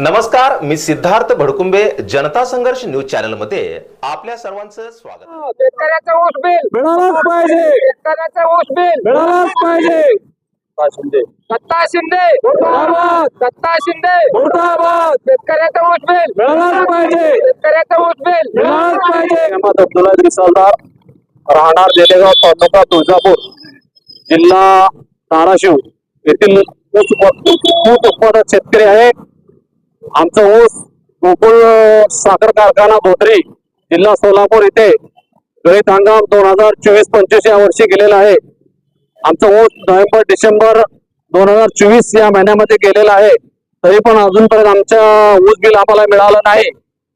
नमस्कार मी सिद्धार्थ भडकुंबे जनता संघर्ष न्यूज चॅनलमध्ये आपल्या सर्वांचं स्वागत शेतकऱ्याचा ऊस बिल. मिळालाच पाहिजे. शेतकऱ्याचा ऊस बिल. मिळालाच पाहिजे. दत्ता शिंदे. मुर्दाबाद शिंदे. मुर्दाबाद शेतकऱ्याचा ऊस बिल. मिळालाच पाहिजे. शेतकऱ्याचा ऊस बिल. मिळालाच पाहिजे. अहमद अब्दुल्ला राहणार देलेगाव तालुका तुळजापूर जिल्हा धाराशिव येथील ऊस उत्पादक शेतकरी आहे आमचं ऊस गोकुळ साखर कारखाना धोत्रे जिल्हा सोलापूर येथे गळीत हंगाम दोन हजार चोवीस पंचवीस या वर्षी गेलेला आहे. आमचं ऊस नोव्हेंबर डिसेंबर दोन हजार चोवीस या महिन्यामध्ये गेलेला आहे. तरी पण अजूनपर्यंत आमच्या ऊस बिल आम्हाला मिळालं नाही.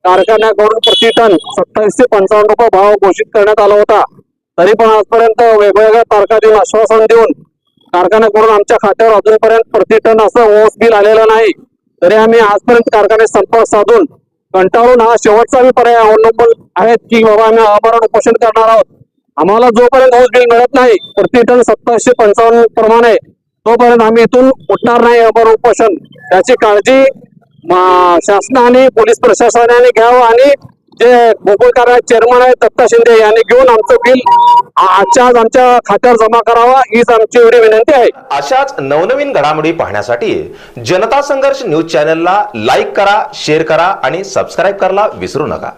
कारखान्याकडून प्रति टन सत्तावीस ते पंचावन्न रुपये भाव घोषित करण्यात आला होता. तरी पण आजपर्यंत वेगवेगळ्या तारखा देऊन आश्वासन देऊन कारखान्याकडून आमच्या खात्यावर अजूनपर्यंत प्रति टन असं ऊस बिल आलेलं नाही. तरी आम्ही आजपर्यंत कारखान्यात संपर्क साधून कंटाळून हा शेवटचा पर्याय अवलंबून आहेत की बाबा आम्ही आमरण उपोषण करणार आहोत. आम्हाला जोपर्यंत ऊस बिल मिळत नाही प्रति टन सत्तावीसशे पंचावन्न प्रमाणे तोपर्यंत आम्ही इथून उठणार नाही आमरण उपोषण त्याची काळजी शासनाने पोलीस प्रशासनाने घ्यावं आणि जे गोकुळ कारखान्याचे चेअरमन आहेत दत्ता शिंदे यांनी घेऊन आमचं बिल आजच्या आज आमच्या खात्यावर जमा करावा हीच आमची एवढी विनंती आहे. अशाच नवनवीन घडामोडी पाहण्यासाठी जनता संघर्ष न्यूज चॅनलला लाईक करा शेअर करा आणि सबस्क्राईब करायला विसरू नका.